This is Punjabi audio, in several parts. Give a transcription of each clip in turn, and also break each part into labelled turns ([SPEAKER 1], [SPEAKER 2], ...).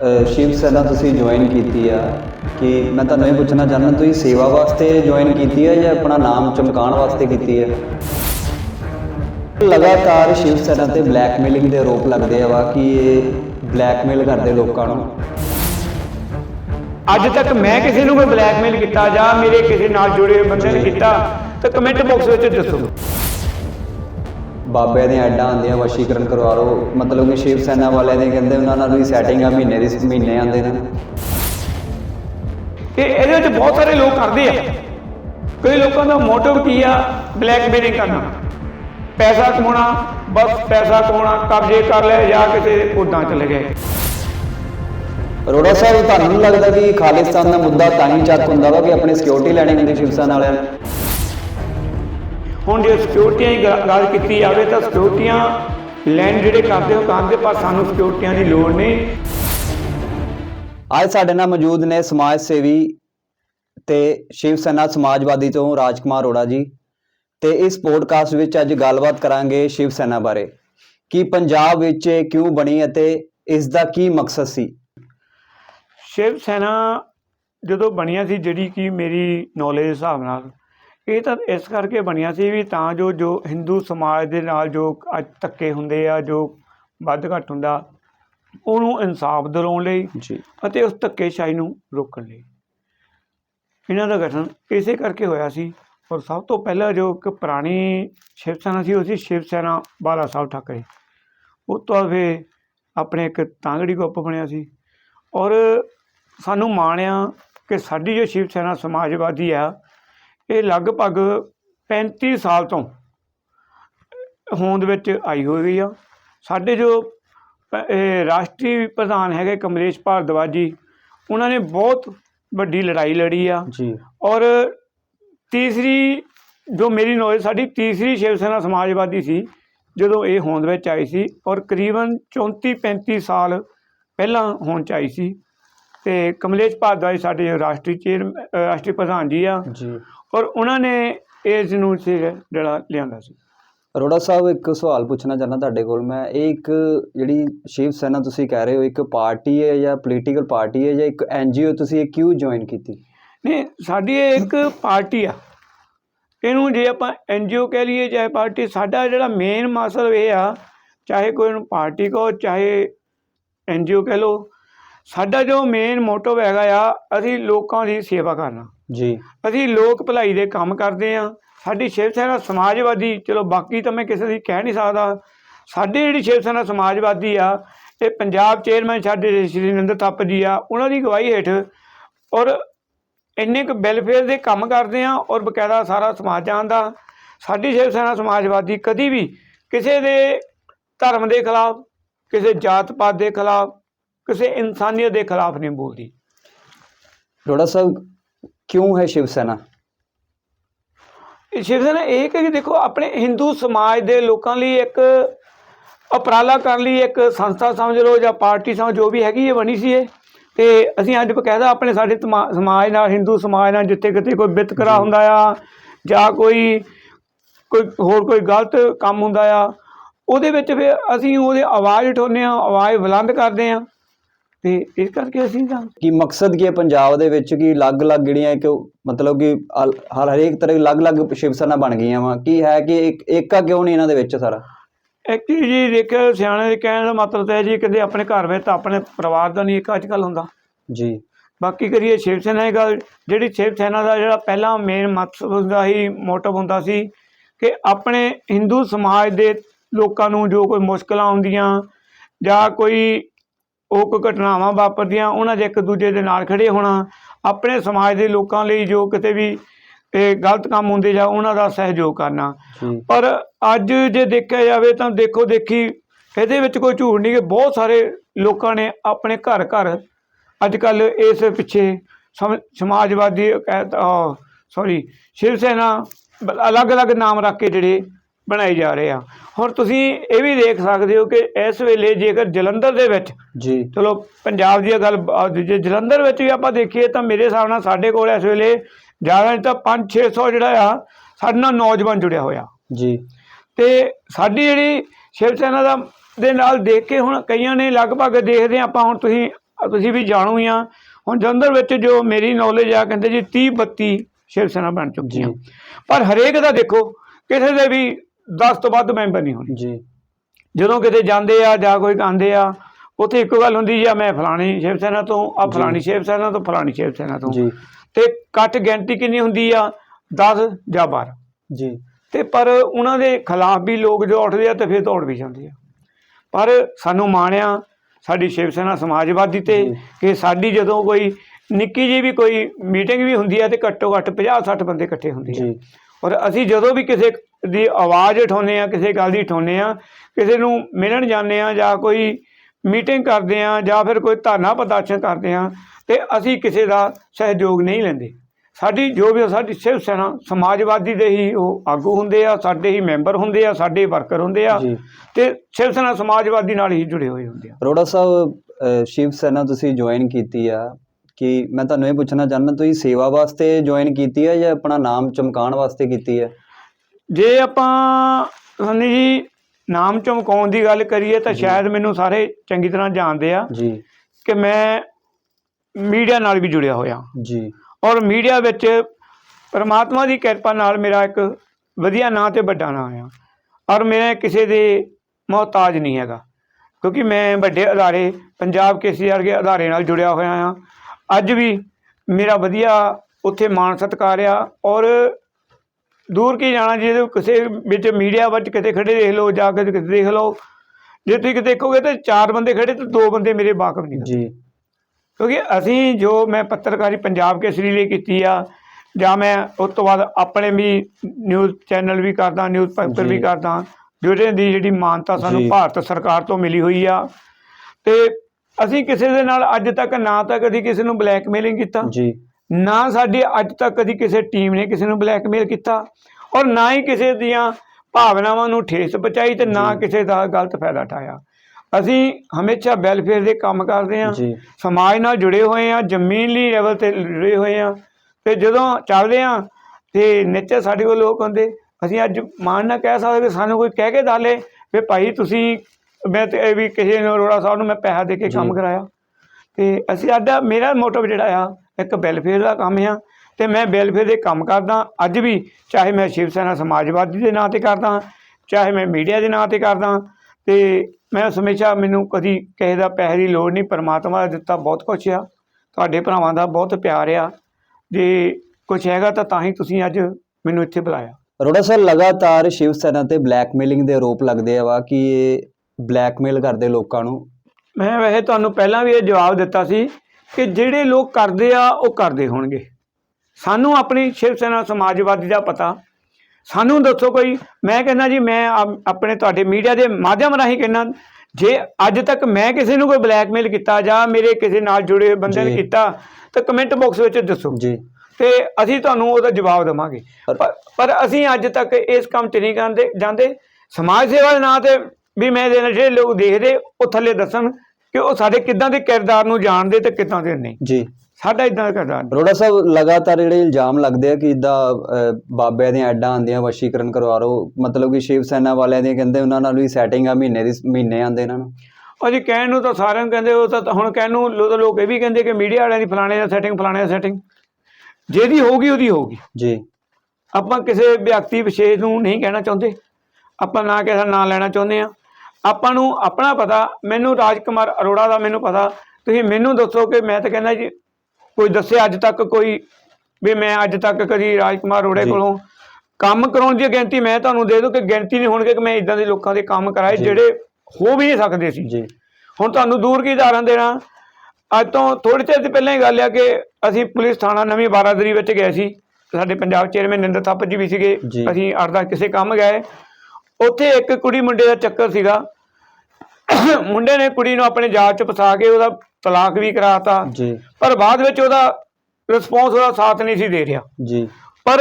[SPEAKER 1] ਸ਼ਿਵ ਸੈਨਾ ਤੁਸੀਂ ਜੁਆਇਨ ਕੀਤੀ ਆ, ਕਿ ਮੈਂ ਤੁਹਾਨੂੰ ਇਹ ਪੁੱਛਣਾ ਚਾਹੁੰਦਾ, ਤੁਸੀਂ ਸੇਵਾ ਵਾਸਤੇ ਜੁਆਇਨ ਕੀਤੀ ਹੈ ਜਾਂ ਆਪਣਾ ਨਾਮ ਚਮਕਾਉਣ ਵਾਸਤੇ ਕੀਤੀ ਹੈ ਲਗਾਤਾਰ ਸ਼ਿਵ ਸੈਨਾ ਤੇ ਬਲੈਕਮੇਲਿੰਗ ਦੇ ਆਰੋਪ ਲੱਗਦੇ ਆ ਵਾ ਕਿ ਇਹ ਬਲੈਕਮੇਲ ਕਰਦੇ ਲੋਕਾਂ ਨੂੰ।
[SPEAKER 2] ਅੱਜ ਤੱਕ ਮੈਂ ਕਿਸੇ ਨੂੰ ਕੋਈ ਬਲੈਕਮੇਲ ਕੀਤਾ ਜਾਂ ਮੇਰੇ ਕਿਸੇ ਨਾਲ ਜੁੜੇ ਬੰਦੇ ਨੇ ਕੀਤਾ, ਤਾਂ ਕਮੈਂਟ ਬਾਕਸ ਵਿੱਚ ਦੱਸੋ।
[SPEAKER 1] ਬਾਬਿਆਂ ਦੀਆਂ ਐਡਾਂ ਆਉਂਦੀਆਂ ਵਸ਼ੀਕਰਨ ਕਰਵਾ ਲਓ। ਮਤਲਬ ਕਿ ਸ਼ਿਵ ਸੈਨਾ ਵਾਲਿਆਂ ਦੇ ਕਹਿੰਦੇ ਉਹਨਾਂ ਨਾਲ ਵੀ ਸੈਟਿੰਗ ਆ ਮਹੀਨੇ ਦੀ ਮਹੀਨੇ ਆਉਂਦੇ ਨੇ।
[SPEAKER 2] ਕਿ ਇਹਦੇ ਵਿੱਚ ਬਹੁਤ ਸਾਰੇ ਲੋਕ ਕਰਦੇ ਆ। ਕਈ ਲੋਕਾਂ ਦਾ ਮੋਟਿਵ ਕੀ ਆ? ਬਲੈਕਮੇਲਿੰਗ ਕਰਨਾ। ਪੈਸਾ ਕਮਾਉਣਾ ਬਸ ਪੈਸਾ ਕਮਾਉਣਾ ਕਬਜ਼ੇ ਕਰ ਲਿਆ ਜਾਂ ਕਿਸੇ ਉਦਾਂ ਚਲੇ ਗਏ।
[SPEAKER 1] ਅਰੋੜਾ ਸਾਹਿਬ ਤੁਹਾਨੂੰ ਲੱਗਦਾ ਕਿ ਖਾਲਿਸਤਾਨ ਦਾ ਮੁੱਦਾ ਤਾਂ ਹੀ ਚੱਕ ਹੁੰਦਾ ਵਾ ਕਿ ਆਪਣੀ ਸਿਕਿਉਰਿਟੀ ਲੈਣੀ ਹੁੰਦੀ ਸ਼ਿਵ ਸੈਨਾ ਵਾਲਿਆਂ ਨੇ?
[SPEAKER 2] ਹੁਣ ਜੇ ਸਿਕਿਉਰਟੀਆਂ ਗ- ਗੱਲ ਕੀਤੀ ਜਾਵੇ ਤਾਂ ਸਿਕਿਉਰਟੀਆਂ ਲੈਂਡ ਜਿਹੜੇ ਕਰਦੇ ਹੋ ਕਰਦੇ ਪਰ ਸਾਨੂੰ ਸਿਕਿਉਰਟੀਆਂ ਦੀ ਲੋੜ ਨਹੀਂ।
[SPEAKER 1] ਅੱਜ ਸਾਡੇ ਨਾਲ ਮੌਜੂਦ ਨੇ ਸਮਾਜ ਸੇਵੀ ਤੇ ਸ਼ਿਵ ਸੈਨਾ ਸਮਾਜਵਾਦੀ ਤੋਂ ਰਾਜਕੁਮਾਰ ਅਰੋੜਾ ਜੀ ਤੇ ਇਸ ਪੋਡਕਾਸਟ ਵਿੱਚ ਅੱਜ ਗੱਲਬਾਤ ਕਰਾਂਗੇ ਸ਼ਿਵ ਸੈਨਾ ਬਾਰੇ। ਕਿ ਪੰਜਾਬ ਵਿੱਚ ਇਹ ਕਿਉਂ ਬਣੀ ਅਤੇ ਇਸ ਦਾ ਕੀ ਮਕਸਦ ਸੀ?
[SPEAKER 2] ਸ਼ਿਵ ਸੈਨਾ ਜਦੋਂ ਬਣੀਆਂ ਸੀ ਜਿਹੜੀ ਕਿ ਮੇਰੀ ਨੌਲੇਜ ਹਿਸਾਬ ਨਾਲ ਇਹ ਤਾਂ ਇਸ ਕਰਕੇ ਬਣੀਆਂ ਸੀ ਵੀ ਤਾਂ ਜੋ ਜੋ ਹਿੰਦੂ ਸਮਾਜ ਦੇ ਨਾਲ ਜੋ ਅੱਜ ਧੱਕੇ ਹੁੰਦੇ ਆ ਜੋ ਵੱਧ ਘੱਟ ਹੁੰਦਾ ਉਹਨੂੰ ਇਨਸਾਫ ਦਿਲਾਉਣ ਲਈ
[SPEAKER 1] ਜੀ।
[SPEAKER 2] ਅਤੇ ਉਸ ਧੱਕੇਸ਼ਾਹੀ ਨੂੰ ਰੋਕਣ ਲਈ। ਇਹਨਾਂ ਦਾ ਗਠਨ ਇਸੇ ਕਰਕੇ ਹੋਇਆ ਸੀ ਔਰ ਸਭ ਤੋਂ ਪਹਿਲਾਂ ਜੋ ਇੱਕ ਪੁਰਾਣੀ ਸ਼ਿਵ ਸੈਨਾ ਸੀ ਉਹ ਸੀ ਸ਼ਿਵ ਸੈਨਾ ਬਾਲਾ ਸਾਹਿਬ ਠਾਕਰੇ। ਉਹ ਤੋਂ ਫਿਰ ਆਪਣੇ ਇੱਕ ਤਾਂਗੜੀ ਗਰੁੱਪ ਬਣਿਆ ਸੀ। ਔਰ ਸਾਨੂੰ ਮਾਣ ਆ ਕਿ ਸਾਡੀ ਜੋ ਸ਼ਿਵ ਸੈਨਾ ਸਮਾਜਵਾਦੀ ਆ ਇਹ ਲਗਭਗ 35 ਸਾਲ ਤੋਂ ਹੋਂਦ ਵਿੱਚ ਆਈ ਹੋਈ ਆ। ਸਾਡੇ ਜੋ ਇਹ ਰਾਸ਼ਟਰੀ ਪ੍ਰਧਾਨ ਹੈਗੇ ਕਮਲੇਸ਼ ਭਾਰਦਵਾਜ ਜੀ ਉਹਨਾਂ ਨੇ ਬਹੁਤ ਵੱਡੀ ਲੜਾਈ ਲੜੀ ਆ।
[SPEAKER 1] ਜੀ।
[SPEAKER 2] ਔਰ ਤੀਸਰੀ ਜੋ ਮੇਰੀ ਨੌਲੇਜ ਸਾਡੀ ਤੀਸਰੀ ਸ਼ਿਵ ਸੈਨਾ ਸਮਾਜਵਾਦੀ ਸੀ ਜਦੋਂ ਇਹ ਹੋਂਦ ਵਿੱਚ ਆਈ ਸੀ ਔਰ ਕਰੀਬਨ 34 35 ਸਾਲ ਪਹਿਲਾਂ ਹੋਂਦ ਚ ਆਈ ਸੀ। ਤੇ ਕਮਲੇਸ਼ ਭਾਰਦਵਾਜ ਸਾਡੇ ਰਾਸ਼ਟਰੀ ਚੇਅਰ ਰਾਸ਼ਟਰੀ ਪ੍ਰਧਾਨ ਜੀ ਆ।
[SPEAKER 1] ਜੀ।
[SPEAKER 2] ਔਰ ਉਹਨਾਂ ਨੇ ਇਸ ਨੂੰ ਜਿਹੜਾ ਲਿਆਂਦਾ ਸੀ।
[SPEAKER 1] ਅਰੋੜਾ ਸਾਹਿਬ ਇੱਕ ਸਵਾਲ ਪੁੱਛਣਾ ਚਾਹੁੰਦਾ ਤੁਹਾਡੇ ਕੋਲ। ਮੈਂ ਇਹ ਇੱਕ ਜਿਹੜੀ ਸ਼ਿਵ ਸੈਨਾ ਤੁਸੀਂ ਕਹਿ ਰਹੇ ਹੋ ਇੱਕ ਪਾਰਟੀ ਹੈ ਜਾਂ ਪੋਲੀਟੀਕਲ ਪਾਰਟੀ ਹੈ ਜਾਂ ਇੱਕ ਐਨਜੀਓ ਤੁਸੀਂ ਇਹ ਕਿਉਂ ਜੁਆਇਨ ਕੀਤੀ?
[SPEAKER 2] ਨਹੀਂ ਸਾਡੀ ਇਹ ਇੱਕ ਪਾਰਟੀ ਆ। ਇਹਨੂੰ ਜੇ ਆਪਾਂ ਐਨਜੀਓ ਕਹਿ ਲਈਏ ਚਾਹੇ ਪਾਰਟੀ ਸਾਡਾ ਜਿਹੜਾ ਮੇਨ ਮਕਸਦ ਇਹ ਆ ਚਾਹੇ ਕੋਈ ਨੂੰ ਪਾਰਟੀ ਕਹੋ ਚਾਹੇ ਐਨਜੀਓ ਕਹਿ ਲਓ ਸਾਡਾ ਜੋ ਮੇਨ ਮੋਟਿਵ ਹੈਗਾ ਆ ਅਸੀਂ ਲੋਕਾਂ ਦੀ ਸੇਵਾ ਕਰਨਾ।
[SPEAKER 1] ਜੀ।
[SPEAKER 2] ਅਸੀਂ ਲੋਕ ਭਲਾਈ ਦੇ ਕੰਮ ਕਰਦੇ ਆ। ਸਾਡੀ ਸ਼ਿਵ ਸੈਨਾ ਸਮਾਜਵਾਦੀ ਚਲੋ ਬਾਕੀ ਤਾਂ ਮੈਂ ਕਿਸੇ ਦੀ ਕਹਿ ਨਹੀਂ ਸਕਦਾ। ਸਾਡੀ ਜਿਹੜੀ ਸ਼ਿਵ ਸੈਨਾ ਸਮਾਜਵਾਦੀ ਆ ਇਹ ਪੰਜਾਬ ਚੇਅਰਮੈਨ ਸਾਡੇ ਸ਼੍ਰੀ ਨਰਿੰਦਰ ਥੱਪ ਜੀ ਆ ਉਹਨਾਂ ਦੀ ਅਗਵਾਈ ਹੇਠ ਔਰ ਇੰਨੇ ਕੁ ਵੈਲਫੇਅਰ ਦੇ ਕੰਮ ਕਰਦੇ ਆ ਔਰ ਬਕਾਇਦਾ ਸਾਰਾ ਸਮਾਜ ਜਾਣਦਾ। ਸਾਡੀ ਸ਼ਿਵ ਸੈਨਾ ਸਮਾਜਵਾਦੀ ਕਦੀ ਵੀ ਕਿਸੇ ਦੇ ਧਰਮ ਦੇ ਖਿਲਾਫ ਕਿਸੇ ਜਾਤ ਪਾਤ ਦੇ ਖਿਲਾਫ ਕਿਸੇ ਇਨਸਾਨੀਅਤ ਦੇ ਖਿਲਾਫ ਨਹੀਂ ਬੋਲਦੀ।
[SPEAKER 1] ਅਰੋੜਾ ਸਾਹਿਬ ਕਿਉਂ ਹੈ ਸ਼ਿਵ ਸੈਨਾ?
[SPEAKER 2] ਸ਼ਿਵ ਸੈਨਾ ਇਹ ਕਿ ਦੇਖੋ ਆਪਣੇ ਹਿੰਦੂ ਸਮਾਜ ਦੇ ਲੋਕਾਂ ਲਈ ਇੱਕ ਉਪਰਾਲਾ ਕਰਨ ਲਈ ਇੱਕ ਸੰਸਥਾ ਸਮਝ ਲਓ ਜਾਂ ਪਾਰਟੀ ਸਮਝ ਜੋ ਵੀ ਹੈਗੀ ਇਹ ਬਣੀ ਸੀ ਇਹ। ਤੇ ਅਸੀਂ ਅੱਜ ਬਕਾਇਦਾ ਆਪਣੇ ਸਾਡੇ ਸਮਾਜ ਨਾਲ ਹਿੰਦੂ ਸਮਾਜ ਨਾਲ ਜਿੱਥੇ ਕਿਤੇ ਕੋਈ ਵਿਤਕਰਾ ਹੁੰਦਾ ਆ ਜਾਂ ਕੋਈ ਕੋਈ ਹੋਰ ਕੋਈ ਗਲਤ ਕੰਮ ਹੁੰਦਾ ਆ ਉਹਦੇ ਵਿੱਚ ਫਿਰ ਅਸੀਂ ਉਹਦੇ ਆਵਾਜ਼ ਉਠਾਉਂਦੇ ਆ ਆਵਾਜ਼ ਬੁਲੰਦ ਕਰਦੇ ਆ ਤੇ ਇਸ ਕਰਕੇ ਅਸੀਂ ਤਾਂ
[SPEAKER 1] ਕੀ ਮਕਸਦ ਕੀ ਹੈ ਪੰਜਾਬ ਦੇ ਵਿੱਚ ਕਿ ਅਲੱਗ-ਅਲੱਗ ਜਿਹੜੀਆਂ ਇੱਕ ਮਤਲਬ ਕਿ ਹਰ ਹਰੇਕ ਤਰ੍ਹਾਂ ਦੀ ਅਲੱਗ-ਅਲੱਗ ਸ਼ਿਵ ਸੈਨਾ ਬਣ ਗਈਆਂ ਵਾ। ਕੀ ਹੈ ਕਿ ਇੱਕ ਏਕਾ ਕਿਉਂ ਨਹੀਂ ਇਹਨਾਂ ਦੇ ਵਿੱਚ ਸਾਰਾ?
[SPEAKER 2] ਐਕਚੁਅਲੀ ਜੀ ਦੇਖਿਆ ਸਿਆਣੇ ਦੇ ਕਹਿਣ ਦਾ ਮਤਲਬ ਤਾਂ ਹੈ ਜੀ ਕਹਿੰਦੇ ਆਪਣੇ ਘਰ ਵਿੱਚ ਤਾਂ ਆਪਣੇ ਪਰਿਵਾਰ ਦਾ ਨਹੀਂ ਇੱਕ ਅੱਜ ਕੱਲ੍ਹ ਹੁੰਦਾ।
[SPEAKER 1] ਜੀ।
[SPEAKER 2] ਬਾਕੀ ਕਰੀਏ ਸ਼ਿਵ ਸੈਨਾ ਦੀ ਗੱਲ ਜਿਹੜੀ ਸ਼ਿਵ ਸੈਨਾ ਦਾ ਜਿਹੜਾ ਪਹਿਲਾ ਮੇਨ ਮਕਸਦ ਹੁੰਦਾ ਸੀ ਮੋਟਿਵ ਹੁੰਦਾ ਸੀ ਕਿ ਆਪਣੇ ਹਿੰਦੂ ਸਮਾਜ ਦੇ ਲੋਕਾਂ ਨੂੰ ਜੋ ਕੋਈ ਮੁਸ਼ਕਲਾਂ ਆਉਂਦੀਆਂ ਜਾਂ ਕੋਈ ਉਹ ਕੋਈ ਘਟਨਾਵਾਂ ਵਾਪਰਦੀਆਂ ਉਹਨਾਂ ਦੇ ਇੱਕ ਦੂਜੇ ਦੇ ਨਾਲ ਖੜੇ ਹੋਣਾ ਆਪਣੇ ਸਮਾਜ ਦੇ ਲੋਕਾਂ ਲਈ ਜੋ ਕਿਤੇ ਵੀ ਇਹ ਗਲਤ ਕੰਮ ਹੁੰਦੇ ਜਾਂ ਉਹਨਾਂ ਦਾ ਸਹਿਯੋਗ ਕਰਨਾ। ਪਰ ਅੱਜ ਜੇ ਦੇਖਿਆ ਜਾਵੇ ਤਾਂ ਦੇਖੋ ਦੇਖੀ ਇਹਦੇ ਵਿੱਚ ਕੋਈ ਝੂਠ ਨਹੀਂ ਕਿ ਬਹੁਤ ਸਾਰੇ ਲੋਕਾਂ ਨੇ ਆਪਣੇ ਘਰ ਘਰ ਅੱਜ ਕੱਲ ਇਸ ਪਿੱਛੇ ਸਮ- ਸਮਾਜਵਾਦੀ ਸੌਰੀ ਸ਼ਿਵ ਸੈਨਾ ਅਲੱਗ-ਅਲੱਗ ਨਾਮ ਰੱਖ ਕੇ ਜਿਹੜੇ ਬਣਾਏ ਜਾ ਰਹੇ ਆ। ਹੁਣ ਤੁਸੀਂ ਇਹ ਵੀ ਦੇਖ ਸਕਦੇ ਹੋ ਕਿ ਇਸ ਵੇਲੇ ਜੇਕਰ ਜਲੰਧਰ ਦੇ ਵਿੱਚ
[SPEAKER 1] ਜੀ।
[SPEAKER 2] ਚਲੋ ਪੰਜਾਬ ਦੀ ਗੱਲ ਜੇ ਜਲੰਧਰ ਵਿੱਚ ਵੀ ਆਪਾਂ ਦੇਖੀਏ ਤਾਂ ਮੇਰੇ ਹਿਸਾਬ ਨਾਲ ਸਾਡੇ ਕੋਲ ਇਸ ਵੇਲੇ ਜ਼ਿਆਦਾ ਤਾਂ 5-600 ਜਿਹੜਾ ਆ ਸਾਡੇ ਨਾਲ ਨੌਜਵਾਨ ਜੁੜਿਆ ਹੋਇਆ।
[SPEAKER 1] ਜੀ।
[SPEAKER 2] ਤੇ ਸਾਡੀ ਜਿਹੜੀ ਸ਼ਿਵ ਸੈਨਾ ਦਾ ਦੇ ਨਾਲ ਦੇਖ ਕੇ ਹੁਣ ਕਈਆਂ ਨੇ ਲਗਭਗ ਦੇਖਦੇ ਆਪਾਂ ਹੁਣ ਤੁਸੀਂ ਤੁਸੀਂ ਵੀ ਜਾਣੂ ਹੀ ਆ। ਹੁਣ ਜਲੰਧਰ ਵਿੱਚ ਜੋ ਮੇਰੀ ਨੌਲੇਜ ਆ ਕਹਿੰਦੇ ਜੀ 30 32 ਸ਼ਿਵ ਸੈਨਾ ਬਣ ਚੁੱਕੀਆਂ।
[SPEAKER 1] ਜੀ।
[SPEAKER 2] ਪਰ ਹਰੇਕ ਦਾ ਦੇਖੋ ਕਿਸੇ ਦੇ ਵੀ 10 ਤੋਂ ਵੱਧ ਮੈਂਬਰ ਨਹੀਂ ਹੋਣੇ।
[SPEAKER 1] ਜੀ।
[SPEAKER 2] ਜਦੋਂ ਕਿਤੇ ਜਾਂਦੇ ਆ ਜਾਂ ਕੋਈ ਆਉਂਦੇ ਆ ਉੱਥੇ ਇੱਕੋ ਗੱਲ ਹੁੰਦੀ ਜੀ ਆ ਮੈਂ ਫਲਾਣੀ ਸ਼ਿਵ ਸੈਨਾ ਤੋਂ ਆ
[SPEAKER 1] ਜੀ।
[SPEAKER 2] ਫਲਾਣੀ ਸ਼ਿਵ ਸੈਨਾ ਤੋਂ ਫਲਾਣੀ ਸ਼ਿਵ ਸੈਨਾ ਤੋਂ।
[SPEAKER 1] ਜੀ।
[SPEAKER 2] ਤੇ ਕੱਟ ਗਿਣਤੀ ਕਿੰਨੀ ਹੁੰਦੀ ਆ? 10 ਜਾਂ 12
[SPEAKER 1] ਜੀ।
[SPEAKER 2] ਤੇ ਪਰ ਉਹਨਾਂ ਦੇ ਖਿਲਾਫ ਵੀ ਲੋਕ ਜੋ ਉੱਠਦੇ ਆ ਤੇ ਫਿਰ ਦੌੜ ਵੀ ਜਾਂਦੇ ਆ। ਪਰ ਸਾਨੂੰ ਮਾਣਿਆ ਸਾਡੀ ਸ਼ਿਵ ਸੈਨਾ ਸਮਾਜਵਾਦੀ ਤੇ
[SPEAKER 1] ਜੀ।
[SPEAKER 2] ਕਿ ਸਾਡੀ ਜਦੋਂ ਕੋਈ ਨਿੱਕੀ ਜਿਹੀ ਵੀ ਕੋਈ ਮੀਟਿੰਗ ਵੀ ਹੁੰਦੀ ਆ ਤੇ ਘੱਟੋ ਘੱਟ 50 60 ਬੰਦੇ ਇਕੱਠੇ ਹੁੰਦੇ ਆ।
[SPEAKER 1] ਜੀ।
[SPEAKER 2] ਔਰ ਅਸੀਂ ਜਦੋਂ ਵੀ ਕਿਸੇ ਦੀ ਆਵਾਜ਼ ਉਠਾਉਂਦੇ ਆ ਕਿਸੇ ਗੱਲ ਦੀ ਉਠਾਉਂਦੇ ਆ ਕਿਸੇ ਨੂੰ ਮਿਲਣ ਜਾਂਦੇ ਆ ਜਾਂ ਕੋਈ ਮੀਟਿੰਗ ਕਰਦੇ ਆ ਜਾਂ ਫਿਰ ਕੋਈ ਧਰਨਾ ਪ੍ਰਦਰਸ਼ਨ ਕਰਦੇ ਆ ਤੇ ਅਸੀਂ ਕਿਸੇ ਦਾ ਸਹਿਯੋਗ ਨਹੀਂ ਲੈਂਦੇ। ਸਾਡੀ ਜੋ ਵੀ ਸਾਡੀ ਸ਼ਿਵ ਸੈਨਾ ਸਮਾਜਵਾਦੀ ਦੇ ਹੀ ਉਹ ਆਗੂ ਹੁੰਦੇ ਆ ਸਾਡੇ ਹੀ ਮੈਂਬਰ ਹੁੰਦੇ ਆ ਸਾਡੇ ਵਰਕਰ ਹੁੰਦੇ ਆ ਤੇ ਸ਼ਿਵ ਸੈਨਾ ਸਮਾਜਵਾਦੀ ਨਾਲ ਹੀ ਜੁੜੇ ਹੋਏ ਹੁੰਦੇ ਆ।
[SPEAKER 1] ਅਰੋੜਾ ਸਾਹਿਬ ਸ਼ਿਵ ਸੈਨਾ ਤੁਸੀਂ ਜੁਆਇਨ ਕੀਤੀ ਆ ਕਿ ਮੈਂ ਤੁਹਾਨੂੰ ਇਹ ਪੁੱਛਣਾ ਚਾਹੁੰਦਾ ਤੁਸੀਂ ਸੇਵਾ ਵਾਸਤੇ ਜੁਆਇਨ ਕੀਤੀ ਹੈ ਜਾਂ ਆਪਣਾ ਨਾਮ ਚਮਕਾਉਣ ਵਾਸਤੇ ਕੀਤੀ ਹੈ
[SPEAKER 2] ਜੇ ਆਪਾਂ ਹਨੀ ਜੀ ਨਾਮ ਚਮਕਾਉਣ ਦੀ ਗੱਲ ਕਰੀਏ ਤਾਂ ਸ਼ਾਇਦ ਮੈਨੂੰ ਸਾਰੇ ਚੰਗੀ ਤਰ੍ਹਾਂ ਜਾਣਦੇ ਆ
[SPEAKER 1] ਜੀ।
[SPEAKER 2] ਕਿ ਮੈਂ ਮੀਡੀਆ ਨਾਲ ਵੀ ਜੁੜਿਆ ਹੋਇਆ।
[SPEAKER 1] ਜੀ।
[SPEAKER 2] ਔਰ ਮੀਡੀਆ ਵਿੱਚ ਪਰਮਾਤਮਾ ਦੀ ਕਿਰਪਾ ਨਾਲ ਮੇਰਾ ਇੱਕ ਵਧੀਆ ਨਾਂ ਤੇ ਵੱਡਾ ਨਾਂ ਆ। ਔਰ ਮੈਂ ਕਿਸੇ ਦੇ ਮੁਹਤਾਜ ਨਹੀਂ ਹੈਗਾ। ਕਿਉਂਕਿ ਮੈਂ ਵੱਡੇ ਅਦਾਰੇ ਪੰਜਾਬ ਕੇਸੀ ਵਰਗੇ ਅਦਾਰੇ ਨਾਲ ਜੁੜਿਆ ਹੋਇਆ ਆ। ਅੱਜ ਵੀ ਮੇਰਾ ਵਧੀਆ ਉੱਥੇ ਮਾਣ ਸਤਿਕਾਰ ਆ। ਔਰ ਦੂਰ ਕੀ ਜਾਣਾ ਜੇ ਕਿਸੇ ਵਿੱਚ ਮੀਡੀਆ ਵਿੱਚ ਕਿਤੇ ਖੜੇ ਦੇਖ ਲਓ ਜਾ ਕੇ ਕਿਤੇ ਦੇਖ ਲਓ। ਜੇ ਤੁਸੀਂ ਕਿਤੇ ਦੇਖੋਗੇ ਤਾਂ ਚਾਰ ਬੰਦੇ ਖੜੇ ਤੇ ਦੋ ਬੰਦੇ ਮੇਰੇ ਵਾਕਫ ਨਹੀਂ
[SPEAKER 1] ਜੀ।
[SPEAKER 2] ਕਿਉਂਕਿ ਅਸੀਂ ਜੋ ਮੈਂ ਪੱਤਰਕਾਰੀ ਪੰਜਾਬ ਕੇਸਰੀ ਲਈ ਕੀਤੀ ਆ ਜਾਂ ਮੈਂ ਉਸ ਤੋਂ ਬਾਅਦ ਆਪਣੇ ਵੀ ਨਿਊਜ਼ ਚੈਨਲ ਵੀ ਕਰਦਾ ਨਿਊਜ਼ ਪੇਪਰ। ਵੀ ਕਰਦਾ ਜਿਹੜੇ ਦੀ ਜਿਹੜੀ ਮਾਨਤਾ ਸਾਨੂੰ। ਭਾਰਤ ਸਰਕਾਰ ਤੋਂ ਮਿਲੀ ਹੋਈ ਆ। ਤੇ ਅਸੀਂ ਕਿਸੇ ਦੇ ਨਾਲ ਅੱਜ ਤੱਕ ਨਾ ਤਾਂ ਕਦੀ ਕਿਸੇ ਨੂੰ ਬਲੈਕਮੇਲਿੰਗ ਕੀਤਾ।
[SPEAKER 1] ਜੀ।
[SPEAKER 2] ਨਾ ਸਾਡੀ ਅੱਜ ਤੱਕ ਕਦੀ ਕਿਸੇ ਟੀਮ ਨੇ ਕਿਸੇ ਨੂੰ ਬਲੈਕਮੇਲ ਕੀਤਾ ਔਰ ਨਾ ਹੀ ਕਿਸੇ ਦੀਆਂ ਭਾਵਨਾਵਾਂ ਨੂੰ ਠੇਸ ਪਹੁੰਚਾਈ ਤੇ ਨਾ। ਕਿਸੇ ਦਾ ਗਲਤ ਫਾਇਦਾ ਉਠਾਇਆ ਅਸੀਂ ਹਮੇਸ਼ਾ ਵੈਲਫੇਅਰ ਦੇ ਕੰਮ ਕਰਦੇ ਹਾਂ ਸਮਾਜ ਨਾਲ ਜੁੜੇ ਹੋਏ ਆ ਜ਼ਮੀਨਲੀ ਲੈਵਲ ਤੇ ਜੁੜੇ ਹੋਏ ਆ ਤੇ ਜਦੋਂ ਚੱਲਦੇ ਆ ਤੇ ਨਿੱਚੇ ਸਾਡੇ ਕੋਲ ਲੋਕ ਹੁੰਦੇ ਅਸੀਂ ਅੱਜ ਮਾਣ ਨਾ ਕਹਿ ਸਕਦੇ ਕਿ ਸਾਨੂੰ ਕੋਈ ਕਹਿ ਕੇ ਦੱਲੇ ਵੀ ਭਾਈ ਤੁਸੀਂ ਮੈਂ ਤੇ ਵੀ ਕਿਸੇ ਨੂੰ ਅਰੋੜਾ ਸਾਹਿਬ ਨੂੰ ਮੈਂ ਪੈਸਾ ਦੇ ਕੇ ਕੰਮ। ਕਰਾਇਆ ਤੇ ਅਸੀਂ ਸਾਡਾ ਮੇਰਾ ਮੋਟਿਵ ਜਿਹੜਾ ਆ ਇੱਕ ਵੈਲਫੇਅਰ ਦਾ ਕੰਮ ਆ ਤੇ ਮੈਂ ਵੈਲਫੇਅਰ ਦੇ ਕੰਮ ਕਰਦਾ। ਅੱਜ ਵੀ ਚਾਹੇ ਮੈਂ ਸ਼ਿਵ ਸੈਨਾ ਸਮਾਜਵਾਦੀ ਦੇ ਨਾਂ ਤੇ ਕਰਦਾ ਚਾਹੇ ਮੈਂ ਮੀਡੀਆ ਦੇ ਨਾਂ ਤੇ ਕਰਦਾ ਤੇ ਮੈਂ ਹਮੇਸ਼ਾ ਮੈਨੂੰ ਕਦੀ ਕਿਸੇ ਦਾ ਪੈਸੇ ਦੀ ਲੋੜ ਨਹੀਂ ਪਰਮਾਤਮਾ ਦਾ ਦਿੱਤਾ ਬਹੁਤ ਕੁਛ ਆ। ਤੁਹਾਡੇ ਭਰਾਵਾਂ ਦਾ ਬਹੁਤ ਪਿਆਰ ਆ। ਜੇ ਕੁਛ ਹੈਗਾ ਤਾਂ ਤਾਂ ਹੀ ਤੁਸੀਂ ਅੱਜ ਮੈਨੂੰ ਇੱਥੇ ਬੁਲਾਇਆ।
[SPEAKER 1] ਅਰੋੜਾ ਸਰ ਲਗਾਤਾਰ ਸ਼ਿਵ ਸੈਨਾ ਤੇ ਬਲੈਕਮੇਲਿੰਗ ਦੇ ਆਰੋਪ ਲੱਗਦੇ ਆ ਵਾ ਕਿ ਇਹ ਬਲੈਕਮੇਲ ਕਰਦੇ ਲੋਕਾਂ ਨੂੰ।
[SPEAKER 2] ਮੈਂ ਵੈਸੇ ਤੁਹਾਨੂੰ ਪਹਿਲਾਂ ਵੀ ਇਹ ਜਵਾਬ ਦਿੱਤਾ ਸੀ ਕਿ ਜਿਹੜੇ ਲੋਕ ਕਰਦੇ ਆ ਉਹ ਕਰਦੇ ਹੋਣਗੇ। ਸਾਨੂੰ ਆਪਣੀ ਸ਼ਿਵ ਸੈਨਾ ਸਮਾਜਵਾਦੀ ਦਾ ਪਤਾ। ਸਾਨੂੰ ਦੱਸੋ ਕੋਈ ਮੈਂ ਕਹਿੰਦਾ ਜੀ ਮੈਂ ਆਪ- ਆਪਣੇ ਤੁਹਾਡੇ ਮੀਡੀਆ ਦੇ ਮਾਧਿਅਮ ਰਾਹੀਂ ਕਹਿੰਦਾ ਜੇ ਅੱਜ ਤੱਕ ਮੈਂ ਕਿਸੇ ਨੂੰ ਕੋਈ ਬਲੈਕਮੇਲ ਕੀਤਾ ਜਾਂ ਮੇਰੇ ਕਿਸੇ ਨਾਲ ਜੁੜੇ ਹੋਏ ਬੰਦੇ ਨੇ। ਕੀਤਾ ਤਾਂ ਕਮੈਂਟ ਬਾਕਸ ਵਿੱਚ ਦੱਸੋ।
[SPEAKER 1] ਜੀ।
[SPEAKER 2] ਤੇ ਅਸੀਂ ਤੁਹਾਨੂੰ ਉਹਦਾ ਜਵਾਬ ਦੇਵਾਂਗੇ।
[SPEAKER 1] ਪਰ-
[SPEAKER 2] ਅਸੀਂ ਅੱਜ ਤੱਕ ਇਸ ਕੰਮ 'ਚ ਨਹੀਂ ਜਾਂਦੇ ਜਾਂਦੇ। ਸਮਾਜ ਸੇਵਾ ਦੇ ਨਾਂ ਤੇ ਵੀ ਮੈਂ ਜਿਹੜੇ ਲੋਕ ਦੇਖਦੇ ਉਹ ਥੱਲੇ ਦੱਸਣ। ਕਿ ਉਹ ਸਾਡੇ ਕਿੱਦਾਂ ਦੇ ਕਿਰਦਾਰ ਨੂੰ ਜਾਣਦੇ ਤੇ ਕਿੱਦਾਂ ਦੇ ਨਹੀਂ।
[SPEAKER 1] ਜੀ।
[SPEAKER 2] ਸਾਡਾ ਇਦਾਂ ਦਾ ਕਿਰਦਾਰ।
[SPEAKER 1] ਅਰੋੜਾ ਸਾਹਿਬ ਲਗਾਤਾਰ ਜਿਹੜੇ ਇਲਜ਼ਾਮ ਲੱਗਦੇ ਆ ਕਿ ਇਦਾਂ ਬਾਬਿਆਂ ਦੀਆਂ ਐਡਾਂ ਆਉਂਦੀਆਂ ਵਸ਼ੀਕਰਨ ਕਰਵਾ ਰੋ ਮਤਲਬ ਕਿ ਸ਼ਿਵ ਸੈਨਾ ਵਾਲਿਆਂ ਦੀਆਂ ਕਹਿੰਦੇ ਉਹਨਾਂ ਨਾਲ ਵੀ ਸੈਟਿੰਗ ਆ ਮਹੀਨੇ ਦੀ ਮਹੀਨੇ ਆਉਂਦੇ ਇਹਨਾਂ ਨੂੰ।
[SPEAKER 2] ਉਹ ਜੀ ਕਹਿਣ ਨੂੰ ਤਾਂ ਸਾਰਿਆਂ ਨੂੰ ਕਹਿੰਦੇ ਉਹ ਤਾਂ ਹੁਣ ਕਹਿਣ ਨੂੰ ਲੋਕ ਇਹ ਵੀ ਕਹਿੰਦੇ ਕਿ ਮੀਡੀਆ ਵਾਲਿਆਂ ਦੀ ਫਲਾਣੇ ਦਾ ਸੈਟਿੰਗ ਫਲਾਣੇ ਦਾ ਸੈਟਿੰਗ ਜਿਹਦੀ ਹੋਊਗੀ ਉਹਦੀ ਹੋਊਗੀ।
[SPEAKER 1] ਜੀ।
[SPEAKER 2] ਆਪਾਂ ਕਿਸੇ ਵਿਅਕਤੀ ਵਿਸ਼ੇਸ਼ ਨੂੰ ਨਹੀਂ ਕਹਿਣਾ ਚਾਹੁੰਦੇ। ਆਪਾਂ ਨਾ ਕਿਸੇ ਦਾ ਨਾਂ ਲੈਣਾ ਚਾਹੁੰਦੇ ਆ ਆਪਾਂ ਨੂੰ ਆਪਣਾ ਪਤਾ ਮੈਨੂੰ ਰਾਜਕੁਮਾਰ ਅਰੋੜਾ ਦਾ ਮੈਨੂੰ ਪਤਾ। ਤੁਸੀਂ ਮੈਨੂੰ ਦੱਸੋ ਕਿ ਮੈਂ ਤਾਂ ਕਹਿੰਦਾ ਜੀ ਕੋਈ ਦੱਸੇ ਅੱਜ ਤੱਕ ਕੋਈ ਵੀ ਮੈਂ ਅੱਜ ਤੱਕ ਕਦੀ ਰਾਜਕੁਮਾਰ ਅਰੋੜੇ
[SPEAKER 1] ਜੀ।
[SPEAKER 2] ਕੋਲੋਂ ਕੰਮ ਕਰਾਉਣ ਦੀ ਗਿਣਤੀ ਮੈਂ ਤੁਹਾਨੂੰ ਦੇ ਦੂੰ ਕਿ ਗਿਣਤੀ ਨਹੀਂ ਹੋਣਗੇ ਕਿ ਮੈਂ ਇਦਾਂ ਦੇ ਲੋਕਾਂ ਦੇ ਕੰਮ ਕਰਾਏ। ਜਿਹੜੇ ਹੋ ਵੀ ਨਹੀਂ ਸਕਦੇ ਸੀ।
[SPEAKER 1] ਜੀ।
[SPEAKER 2] ਹੁਣ ਤੁਹਾਨੂੰ ਦੂਰ ਕੀ ਉਦਾਹਰਨ ਦੇਣਾ? ਅੱਜ ਤੋਂ ਥੋੜੀ ਚਿਰ ਪਹਿਲਾਂ ਹੀ ਗੱਲ ਆ ਕਿ ਅਸੀਂ ਪੁਲਿਸ ਥਾਣਾ ਨਵੀਂ ਬਾਰਾਦਰੀ ਵਿੱਚ ਗਏ ਸੀ। ਸਾਡੇ ਪੰਜਾਬ ਚੇਅਰਮੈਨ ਨਿੰਦਰ ਥਾਪਰ ਜੀ ਵੀ ਸੀਗੇ। ਅਸੀਂ ਅਰਦਾ ਕਿਸੇ ਕੰਮ ਗਏ। ਉੱਥੇ ਇੱਕ ਕੁੜੀ ਮੁੰਡੇ ਦਾ ਚੱਕਰ ਸੀਗਾ। ਮੁੰਡੇ ਨੇ ਕੁੜੀ ਨੂੰ ਆਪਣੇ ਜਾਲ 'ਚ ਫਸਾ ਕੇ ਉਹਦਾ ਤਲਾਕ ਵੀ ਕਰਾਤਾ।
[SPEAKER 1] ਜੀ।
[SPEAKER 2] ਪਰ ਬਾਅਦ ਵਿੱਚ ਉਹਦਾ ਰਿਸਪੌਂਸ ਉਹਦਾ ਸਾਥ ਨਹੀਂ ਸੀ ਦੇ ਰਿਹਾ।
[SPEAKER 1] ਜੀ।
[SPEAKER 2] ਪਰ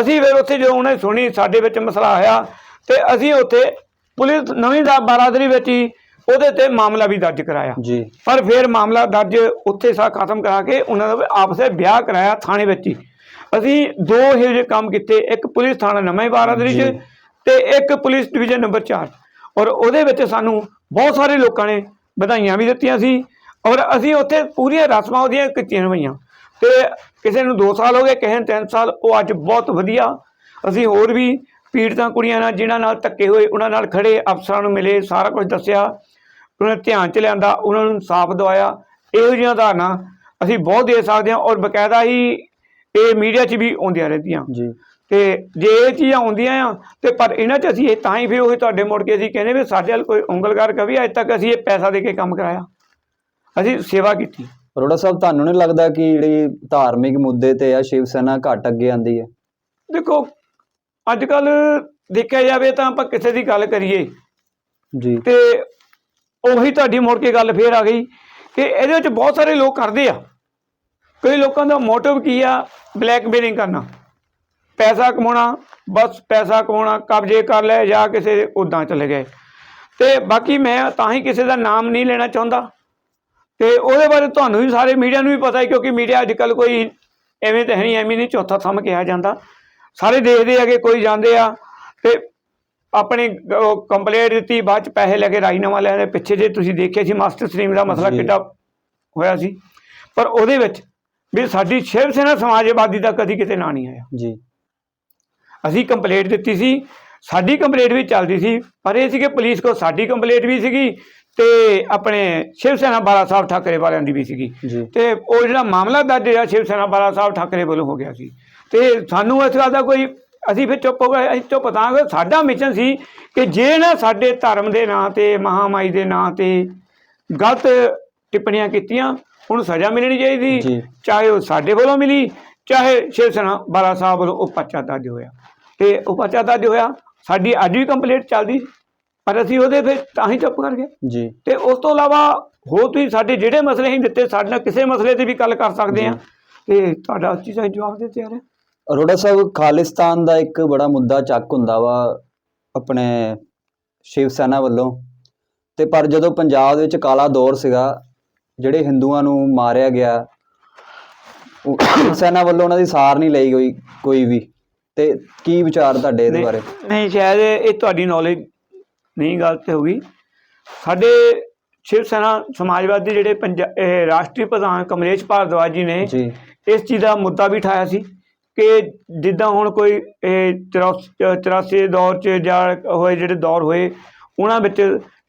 [SPEAKER 2] ਅਸੀਂ ਫਿਰ ਉੱਥੇ ਜਦੋਂ ਉਹਨੇ ਸੁਣੀ ਸਾਡੇ ਵਿੱਚ ਮਸਲਾ ਆਇਆ ਤੇ ਅਸੀਂ ਉੱਥੇ ਪੁਲਿਸ ਨਵੀਂ ਦਾ ਬਾਰਾਦਰੀ ਵਿੱਚ ਹੀ ਉਹਦੇ ਤੇ ਮਾਮਲਾ ਵੀ ਦਰਜ ਕਰਾਇਆ।
[SPEAKER 1] ਜੀ।
[SPEAKER 2] ਪਰ ਫਿਰ ਮਾਮਲਾ ਦਰਜ ਉੱਥੇ ਸਾ ਖਤਮ ਕਰਾ ਕੇ ਉਹਨਾਂ ਦਾ ਆਪਸੇ ਵਿਆਹ ਕਰਾਇਆ ਥਾਣੇ ਵਿੱਚ ਹੀ। ਅਸੀਂ ਦੋ ਇਹੋ ਜਿਹੇ ਕੰਮ ਕੀਤੇ ਇੱਕ ਪੁਲਿਸ ਥਾਣਾ ਨਵਾਂ ਬਾਰਾਦਰੀ 'ਚ। ਤੇ ਇੱਕ ਪੁਲਿਸ ਡਿਵੀਜ਼ਨ ਨੰਬਰ 4 ਔਰ ਉਹਦੇ ਵਿੱਚ ਸਾਨੂੰ ਬਹੁਤ ਸਾਰੇ ਲੋਕਾਂ ਨੇ ਵਧਾਈਆਂ ਵੀ ਦਿੱਤੀਆਂ ਸੀ। ਔਰ ਅਸੀਂ ਉੱਥੇ ਪੂਰੀਆਂ ਰਸਮਾਂ ਉਹਦੀਆਂ ਕੀਤੀਆਂ ਹੋਈਆਂ। ਤੇ ਕਿਸੇ ਨੂੰ 2 ਸਾਲ ਹੋ ਗਏ, ਕਿਸੇ ਨੂੰ 3 ਸਾਲ, ਉਹ ਅੱਜ ਬਹੁਤ ਵਧੀਆ। ਅਸੀਂ ਹੋਰ ਵੀ ਪੀੜਤਾਂ ਕੁੜੀਆਂ ਨਾਲ, ਜਿਨ੍ਹਾਂ ਨਾਲ ਧੱਕੇ ਹੋਏ, ਉਹਨਾਂ ਨਾਲ ਖੜੇ ਅਫਸਰਾਂ ਨੂੰ ਮਿਲੇ, ਸਾਰਾ ਕੁਝ ਦੱਸਿਆ। ਉਹਨਾਂ ਨੇ ਧਿਆਨ ਚ ਲਿਆਂਦਾ, ਉਹਨਾਂ ਨੂੰ ਇਨਸਾਫ ਦਵਾਇਆ। ਇਹੋ ਜਿਹੀਆਂ ਉਦਾਹਰਨਾਂ ਅਸੀਂ ਬਹੁਤ ਦੇ ਸਕਦੇ ਹਾਂ। ਔਰ ਬਕਾਇਦਾ ਹੀ ਇਹ ਮੀਡੀਆ 'ਚ ਵੀ ਆਉਂਦੀਆਂ ਰਹਿੰਦੀਆਂ।
[SPEAKER 1] ਜੀ।
[SPEAKER 2] ਤੇ ਜੇ ਇਹ ਚੀਜ਼ਾਂ ਆਉਂਦੀਆਂ ਆ ਤੇ ਪਰ ਇਹਨਾਂ 'ਚ ਅਸੀਂ ਇਹ ਤਾਂ ਹੀ ਫਿਰ ਉਹ ਤੁਹਾਡੇ ਮੁੜ ਕੇ ਅਸੀਂ ਕਹਿੰਦੇ ਵੀ ਸਾਡੇ ਵੱਲ ਕੋਈ ਉਂਗਲਕਾਰ ਕਵੀ ਅੱਜ ਤੱਕ ਅਸੀਂ ਇਹ ਪੈਸਾ ਦੇ ਕੇ ਕੰਮ ਕਰਾਇਆ। ਅਸੀਂ ਸੇਵਾ ਕੀਤੀ।
[SPEAKER 1] ਅਰੋੜਾ ਸਾਹਿਬ ਤੁਹਾਨੂੰ ਨਹੀਂ ਲੱਗਦਾ ਕਿ ਜਿਹੜੀ ਧਾਰਮਿਕ ਮੁੱਦੇ ਤੇ ਆ ਸ਼ਿਵ ਸੈਨਾ ਘੱਟ ਅੱਗੇ ਆਂਦੀ ਹੈ?
[SPEAKER 2] ਦੇਖੋ ਅੱਜ ਕੱਲ ਦੇਖਿਆ ਜਾਵੇ ਤਾਂ ਆਪਾਂ ਕਿਸੇ ਦੀ ਗੱਲ ਕਰੀਏ।
[SPEAKER 1] ਜੀ।
[SPEAKER 2] ਤੇ ਉਹੀ ਤੁਹਾਡੀ ਮੁੜ ਕੇ ਗੱਲ ਫੇਰ ਆ ਗਈ ਕਿ ਇਹਦੇ ਵਿੱਚ ਬਹੁਤ ਸਾਰੇ ਲੋਕ ਕਰਦੇ ਆ। ਕਈ ਲੋਕਾਂ ਦਾ ਮੋਟਿਵ ਕੀ ਆ? ਬਲੈਕਮੇਲਿੰਗ ਕਰਨਾ। ਪੈਸਾ ਕਮਾਉਣਾ ਬਸ ਪੈਸਾ ਕਮਾਉਣਾ ਕਬਜ਼ੇ ਕਰ ਲੈ ਜਾਂ ਕਿਸੇ ਉਦਾਂ ਚਲੇ ਗਏ। ਤੇ ਬਾਕੀ ਮੈਂ ਤਾਂ ਹੀ ਕਿਸੇ ਦਾ ਨਾਮ ਨਹੀਂ ਲੈਣਾ ਚਾਹੁੰਦਾ। ਤੇ ਉਹਦੇ ਬਾਰੇ ਤੁਹਾਨੂੰ ਵੀ ਸਾਰੇ ਮੀਡੀਆ ਨੂੰ ਵੀ ਪਤਾ ਹੈ ਕਿਉਂਕਿ ਮੀਡੀਆ ਅੱਜ ਕੱਲ ਕੋਈ ਐਵੇਂ ਤਾਂ ਨਹੀਂ ਐਵੇਂ ਨਹੀਂ ਚੌਥਾ ਥੰਮ ਕਿਹਾ ਜਾਂਦਾ। ਸਾਰੇ ਦੇਖਦੇ ਆ ਕਿ ਕੋਈ ਜਾਂਦੇ ਆ ਤੇ ਆਪਣੀ ਕੰਪਲੇਂਟ ਦਿੱਤੀ ਬਾਅਦ ਚ ਪੈਸੇ ਲੈ ਕੇ ਰਾਜੀਨਾਮਾ ਲੈਣ ਦੇ ਪਿੱਛੇ ਜੇ ਤੁਸੀਂ ਦੇਖਿਆ ਸੀ ਮਾਸਟਰ ਸਟ੍ਰੀਮ ਦਾ ਮਸਲਾ। ਕਿੱਡਾ ਹੋਇਆ ਸੀ। ਪਰ ਉਹਦੇ ਵਿੱਚ ਵੀ ਸਾਡੀ ਸ਼ਿਵ ਸੈਨਾ ਸਮਾਜਵਾਦੀ ਦਾ ਕਦੀ ਕਿਤੇ ਨਾਂ ਨਹੀਂ ਆਇਆ।
[SPEAKER 1] ਜੀ।
[SPEAKER 2] ਅਸੀਂ ਕੰਪਲੇਂਟ ਦਿੱਤੀ ਸੀ ਸਾਡੀ ਕੰਪਲੇਂਟ ਵੀ ਚੱਲਦੀ ਸੀ ਪਰ ਇਹ ਸੀ ਕਿ ਪੁਲਿਸ ਕੋ ਸਾਡੀ ਕੰਪਲੇਂਟ ਵੀ ਸੀਗੀ ਤੇ ਆਪਣੇ ਸ਼ਿਵ ਸੈਨਾ ਬਾਲਾ ਸਾਹਿਬ ਠਾਕਰੇ ਵਾਲਿਆਂ ਦੀ ਵੀ ਸੀਗੀ। ਤੇ ਉਹ ਜਿਹੜਾ ਮਾਮਲਾ ਦਰਜ ਜਿਹੜਾ ਸ਼ਿਵ ਸੈਨਾ ਬਾਲਾ ਸਾਹਿਬ ਠਾਕਰੇ ਵੱਲੋਂ ਹੋ ਗਿਆ ਸੀ। ਤੇ ਸਾਨੂੰ ਇਸ ਗੱਲ ਦਾ ਕੋਈ ਅਸੀਂ ਫਿਰ ਚੁੱਪ ਹੋ ਗਏ ਅਸੀਂ ਚੁੱਪ ਤਾਂ ਸਾਡਾ ਮਿਸ਼ਨ ਸੀ ਕਿ ਜੇ ਨਾ ਸਾਡੇ ਧਰਮ ਦੇ ਨਾਂ ਤੇ ਮਹਾਮਾਈ ਦੇ ਨਾਂ ਤੇ ਗਲਤ ਟਿੱਪਣੀਆਂ ਕੀਤੀਆਂ ਉਹਨੂੰ ਸਜ਼ਾ ਮਿਲਣੀ ਚਾਹੀਦੀ। ਚਾਹੇ ਉਹ ਸਾਡੇ ਵੱਲੋਂ ਮਿਲੀ ਚਾਹੇ ਸ਼ਿਵ ਸੈਨਾ ਬਾਲਾ ਸਾਹਿਬ ਵੱਲੋਂ ਉਹ ਪਰਚਾ ਦਰਜ ਹੋਇਆ। ਤੇ ਉਹ ਪਰਚਾ ਦਰਜ ਹੋਇਆ। ਸਾਡੀ ਅੱਜ ਵੀ ਕੰਪਲੀਟ ਚੱਲਦੀ ਪਰ ਅਸੀਂ ਉਹਦੇ ਫਿਰ ਤਾਂ ਹੀ ਚੁੱਪ ਕਰ ਗਏ।
[SPEAKER 1] ਜੀ।
[SPEAKER 2] ਤੇ ਉਸ ਤੋਂ ਇਲਾਵਾ ਹੋਰ ਤੁਸੀਂ ਸਾਡੇ ਜਿਹੜੇ ਮਸਲੇ ਹੀ ਦਿੱਤੇ ਸਾਡੇ ਨਾਲ ਕਿਸੇ ਮਸਲੇ ਤੇ ਵੀ ਗੱਲ ਕਰ ਸਕਦੇ ਆ ਤੇ ਤੁਹਾਡਾ ਉਸ ਚੀਜ਼ ਜਵਾਬ ਦੇ ਤਿਆਰ ਹੈ।
[SPEAKER 1] ਅਰੋੜਾ ਸਾਹਿਬ ਖਾਲਿਸਤਾਨ ਦਾ ਇੱਕ ਬੜਾ ਮੁੱਦਾ ਚੱਕ ਹੁੰਦਾ ਵਾ ਆਪਣੇ ਸ਼ਿਵ ਸੈਨਾ ਵੱਲੋਂ। ਤੇ ਪਰ ਜਦੋਂ ਪੰਜਾਬ ਦੇ ਵਿੱਚ ਕਾਲਾ ਦੌਰ ਸੀਗਾ ਜਿਹੜੇ ਹਿੰਦੂਆਂ ਨੂੰ ਮਾਰਿਆ ਗਿਆ ਸੈਨਾ ਵੱਲੋਂ ਉਹਨਾਂ ਦੀ ਸਾਰ ਨਹੀਂ ਲਈ ਕੋਈ ਕੋਈ ਵੀ। ਤੇ ਕੀ ਵਿਚਾਰ ਤੁਹਾਡੇ ਇਹਦੇ ਬਾਰੇ?
[SPEAKER 2] ਨਹੀਂ ਸ਼ਾਇਦ ਇਹ ਤੁਹਾਡੀ ਨੌਲੇਜ ਨਹੀਂ ਗਲਤ ਹੋਗੀ ਸਾਡੇ ਸ਼ਿਵ ਸੈਨਾ ਸਮਾਜਵਾਦੀ ਜਿਹੜੇ ਰਾਸ਼ਟਰੀ ਪ੍ਰਧਾਨ ਕਮਲੇਸ਼ ਭਾਰਦਵਾਜ ਜੀ ਨੇ
[SPEAKER 1] ਜੀ।
[SPEAKER 2] ਇਸ ਚੀਜ਼ ਦਾ ਮੁੱਦਾ ਵੀ ਉਠਾਇਆ ਸੀ ਕਿ ਜਿੱਦਾਂ ਹੁਣ ਕੋਈ ਇਹ 84 ਦੌਰ 'ਚ ਜਾਂ ਹੋਏ ਜਿਹੜੇ ਦੌਰ ਹੋਏ ਉਹਨਾਂ ਵਿੱਚ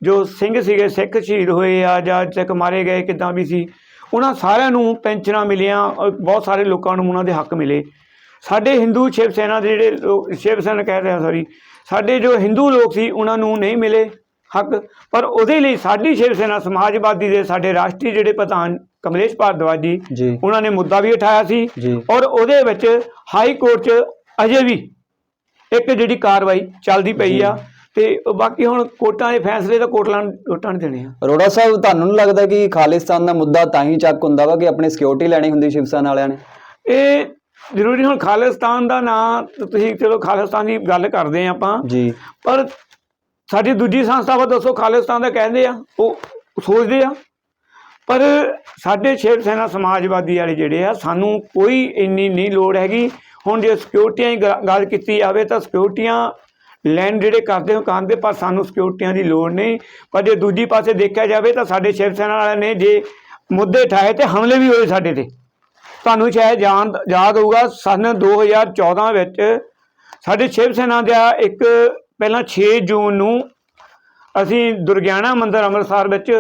[SPEAKER 2] ਜੋ ਸਿੰਘ ਸੀਗੇ ਸਿੱਖ ਸ਼ਹੀਦ ਹੋਏ ਆ ਜਾਂ ਸਿੱਖ ਮਾਰੇ ਗਏ ਕਿਦਾਂ ਵੀ ਸੀ ਉਹਨਾਂ ਸਾਰਿਆਂ ਨੂੰ ਪੈਨਸ਼ਨਾਂ ਮਿਲੀਆਂ ਬਹੁਤ ਸਾਰੇ ਲੋਕਾਂ ਨੂੰ ਉਹਨਾਂ ਦੇ ਹੱਕ ਮਿਲੇ। ਸਾਡੇ ਹਿੰਦੂ ਸ਼ਿਵ ਸੈਨਾ ਦੇ ਜਿਹੜੇ ਲੋਕ- ਸ਼ਿਵ ਸੈਨਾ ਕਹਿ ਰਿਹਾ ਸੌਰੀ ਸਾਡੇ ਜੋ ਹਿੰਦੂ ਲੋਕ ਸੀ ਉਹਨਾਂ ਨੂੰ ਨਹੀਂ ਮਿਲੇ ਹੱਕ ਪਰ ਉਹਦੇ ਲਈ ਸਾਡੀ ਸ਼ਿਵ ਸੈਨਾ ਸਮਾਜਵਾਦੀ ਦੇ ਸਾਡੇ ਰਾਸ਼ਟਰੀ ਜਿਹੜੇ ਪ੍ਰਧਾਨ ਕਮਲੇਸ਼ ਭਾਰਦਵਾਜ ਜੀ ਉਹਨਾਂ ਨੇ ਮੁੱਦਾ ਵੀ ਉਠਾਇਆ ਸੀ ਔਰ ਉਹਦੇ ਵਿੱਚ ਹਾਈ ਕੋਰਟ 'ਚ ਅਜੇ ਵੀ ਇੱਕ ਜਿਹੜੀ ਕਾਰਵਾਈ ਚੱਲਦੀ ਪਈ। ਆ ਤੇ ਬਾਕੀ ਹੁਣ ਕੋਰਟਾਂ ਦੇ ਫੈਸਲੇ ਤਾਂ ਕੋਰਟਾਂ ਨੇ ਦੇਣੇ ਆ।
[SPEAKER 1] ਅਰੋੜਾ ਸਾਹਿਬ ਤੁਹਾਨੂੰ ਨਹੀਂ ਲੱਗਦਾ ਕਿ ਖਾਲਿਸਤਾਨ ਦਾ ਮੁੱਦਾ ਤਾਂ ਹੀ ਚੱਕ ਹੁੰਦਾ ਵਾ ਕਿ ਆਪਣੀ ਸਿਕਿਉਰਿਟੀ ਲੈਣੀ ਹੁੰਦੀ ਸ਼ਿਵ ਸੈਨਾ ਵਾਲਿਆਂ ਨੇ?
[SPEAKER 2] ਇਹ ਜ਼ਰੂਰੀ ਹੁਣ ਖਾਲਿਸਤਾਨ ਦਾ ਨਾਂ ਤੁਸੀਂ ਚਲੋ ਖਾਲਿਸਤਾਨ ਦੀ ਗੱਲ ਕਰਦੇ ਆ ਆਪਾਂ।
[SPEAKER 1] ਜੀ।
[SPEAKER 2] ਪਰ ਸਾਡੀ ਦੂਜੀ ਸੰਸਥਾਵਾਂ ਦੱਸੋ ਖਾਲਿਸਤਾਨ ਦਾ ਕਹਿੰਦੇ ਆ ਉਹ ਸੋਚਦੇ ਆ। ਪਰ ਸਾਡੇ ਸ਼ਿਵ ਸੈਨਾ ਸਮਾਜਵਾਦੀ ਵਾਲੇ ਜਿਹੜੇ ਆ ਸਾਨੂੰ ਕੋਈ ਇੰਨੀ ਨਹੀਂ ਲੋੜ ਹੈਗੀ। ਹੁਣ ਜੇ ਸਿਕਿਉਰਟੀਆਂ ਦੀ ਗੱਲ ਕੀਤੀ ਜਾਵੇ ਤਾਂ ਸਿਕਿਉਰਟੀਆਂ ਲੈਣ ਜਿਹੜੇ ਕਰਦੇ ਹੋ ਕਰਦੇ ਪਰ ਸਾਨੂੰ ਸਿਕਿਉਰਟੀਆਂ ਦੀ ਲੋੜ ਨਹੀਂ। ਪਰ ਜੇ ਦੂਜੀ ਪਾਸੇ ਦੇਖਿਆ ਜਾਵੇ ਤਾਂ ਸਾਡੇ ਸ਼ਿਵ ਸੈਨਾ ਵਾਲਿਆਂ ਨੇ ਜੇ ਮੁੱਦੇ ਠਾਏ ਤੇ ਹਮਲੇ ਵੀ ਹੋਏ ਸਾਡੇ ਤੇ। ਤੁਹਾਨੂੰ ਸ਼ਾਇਦ ਜਾਣ ਯਾਦ ਹੋਊਗਾ ਸਨ 2014 ਵਿੱਚ ਸਾਡੇ ਸ਼ਿਵ ਸੈਨਾ ਦਾ ਇੱਕ ਪਹਿਲਾਂ 6 ਜੂਨ ਨੂੰ ਅਸੀਂ ਦੁਰਗਿਆਣਾ ਮੰਦਿਰ ਅੰਮ੍ਰਿਤਸਰ ਵਿੱਚ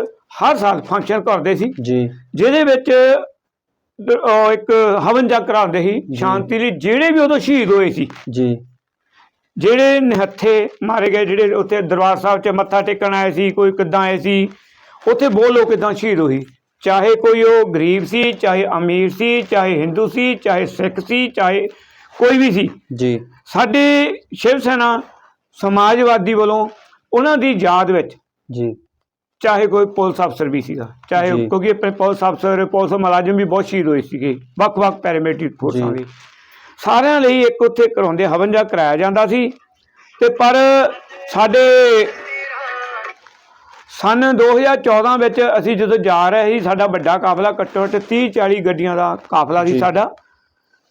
[SPEAKER 2] ਹਰ ਸਾਲ ਫੰਕਸ਼ਨ ਕਰਦੇ ਸੀ।
[SPEAKER 1] ਜੀ।
[SPEAKER 2] ਜਿਹਦੇ ਵਿੱਚ ਇੱਕ ਹਵਨ ਜਗ ਕਰਾਉਂਦੇ ਸੀ। ਸ਼ਾਂਤੀ ਲਈ ਜਿਹੜੇ ਵੀ ਉਦੋਂ ਸ਼ਹੀਦ ਹੋਏ ਸੀ।
[SPEAKER 1] ਜੀ।
[SPEAKER 2] ਜਿਹੜੇ ਨਿਹੱਥੇ ਮਾਰੇ ਗਏ ਜਿਹੜੇ ਉੱਥੇ ਦਰਬਾਰ ਸਾਹਿਬ 'ਚ ਮੱਥਾ ਟੇਕਣ ਆਏ ਸੀ ਕੋਈ ਕਿੱਦਾਂ ਆਏ ਸੀ ਉੱਥੇ ਬਹੁਤ ਲੋਕ ਕਿੱਦਾਂ ਸ਼ਹੀਦ ਹੋਏ। ਚਾਹੇ ਕੋਈ ਉਹ ਗਰੀਬ ਸੀ ਚਾਹੇ ਅਮੀਰ ਸੀ ਚਾਹੇ ਹਿੰਦੂ ਸੀ ਚਾਹੇ ਸਿੱਖ ਸੀ ਚਾਹੇ ਕੋਈ ਵੀ ਸੀ।
[SPEAKER 1] ਜੀ।
[SPEAKER 2] ਸਾਡੇ ਸ਼ਿਵ ਸੈਨਾ ਸਮਾਜਵਾਦੀ ਵੱਲੋਂ ਉਹਨਾਂ ਦੀ ਯਾਦ ਵਿੱਚ
[SPEAKER 1] ਜੀ।
[SPEAKER 2] ਚਾਹੇ ਕੋਈ ਪੁਲਿਸ ਅਫਸਰ ਵੀ ਸੀਗਾ ਚਾਹੇ। ਕਿਉਂਕਿ ਆਪਣੇ ਪੁਲਿਸ ਅਫਸਰ ਪੁਲਿਸ ਮੁਲਾਜ਼ਮ ਵੀ ਬਹੁਤ ਸ਼ਹੀਦ ਹੋਏ ਸੀਗੇ ਵੱਖ-ਵੱਖ ਪੈਰਾਮਿਲਟਰੀ ਫੋਰਸਾਂ। ਦੇ ਸਾਰਿਆਂ ਲਈ ਇੱਕ ਉੱਥੇ ਕਰਾਉਂਦੇ ਹਵਨ ਜਾ ਕਰਾਇਆ ਜਾਂਦਾ ਸੀ। ਤੇ ਪਰ ਸਾਡੇ ਸਨ 2014 ਵਿੱਚ ਅਸੀਂ ਜਦੋਂ ਜਾ ਰਹੇ ਸੀ ਸਾਡਾ ਵੱਡਾ ਕਾਫਲਾ ਘੱਟੋ ਘੱਟ 30 40 ਗੱਡੀਆਂ ਦਾ ਕਾਫਲਾ ਸੀ। ਸਾਡਾ